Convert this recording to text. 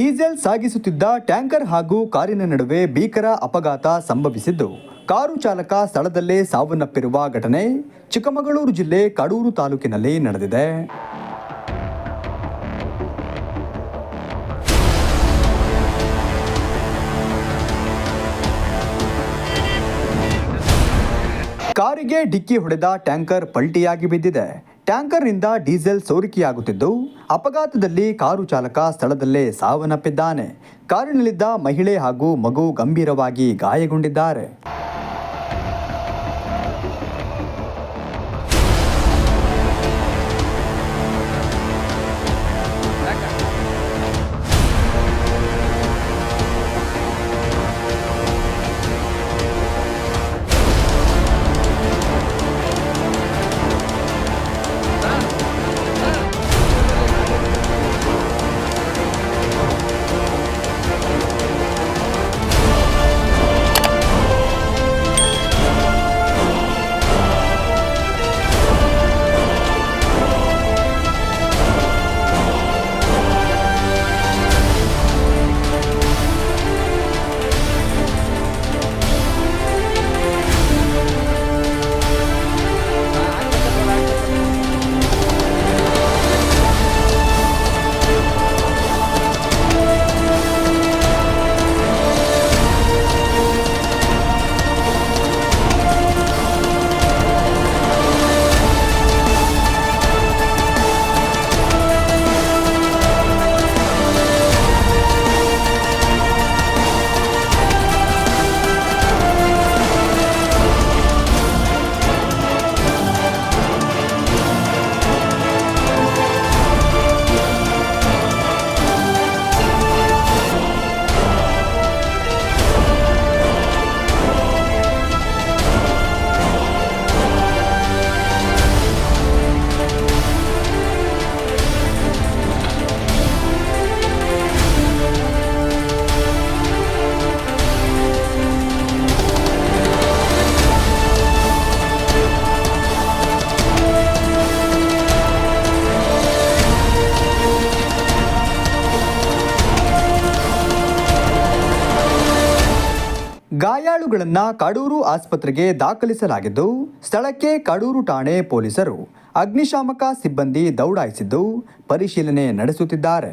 Diesel ಸಾಗಿಸುತ್ತಿದ್ದ tanker ಹಾಗೂ ಕಾರಿನ ನಡುವೆ ಭೀಕರ ಅಪಘಾತ ಸಂಭವಿಸಿದ್ದು. ಕಾರು ಚಾಲಕ ಸ್ಥಳದಲ್ಲೇ ಸಾವನ್ನಪ್ಪಿರುವ ಘಟನೆ ಚಿಕ್ಕಮಗಳೂರು ಜಿಲ್ಲೆ ಕಡೂರು ತಾಲೂಕಿನಲ್ಲಿ ನಡೆದಿದೆ. ಕಾರಿಗೆ ಡಿಕ್ಕಿ ಹೊಡೆದ ಟ್ಯಾಂಕರ್ ಪಲ್ಟಿಯಾಗಿ ಬಿದ್ದಿದೆ. ಟ್ಯಾಂಕರ್ನಿಂದ ಡೀಸೆಲ್ ಸೋರಿಕೆಯಾಗುತ್ತಿದ್ದು ಅಪಘಾತದಲ್ಲಿ ಕಾರು ಚಾಲಕ ಸ್ಥಳದಲ್ಲೇ ಸಾವನ್ನಪ್ಪಿದ್ದಾನೆ. ಕಾರಿನಲ್ಲಿದ್ದ ಮಹಿಳೆ ಹಾಗೂ ಮಗು ಗಂಭೀರವಾಗಿ ಗಾಯಗೊಂಡಿದ್ದಾರೆ. ಗಾಯಾಳುಗಳನ್ನ ಕಡೂರು ಆಸ್ಪತ್ರೆಗೆ ದಾಖಲಿಸಲಾಗಿದ್ದು ಸ್ಥಳಕ್ಕೆ ಕಡೂರು ಠಾಣೆ ಪೊಲೀಸರು ಅಗ್ನಿಶಾಮಕ ಸಿಬ್ಬಂದಿ ದೌಡಾಯಿಸಿದ್ದು ಪರಿಶೀಲನೆ ನಡೆಸುತ್ತಿದ್ದಾರೆ.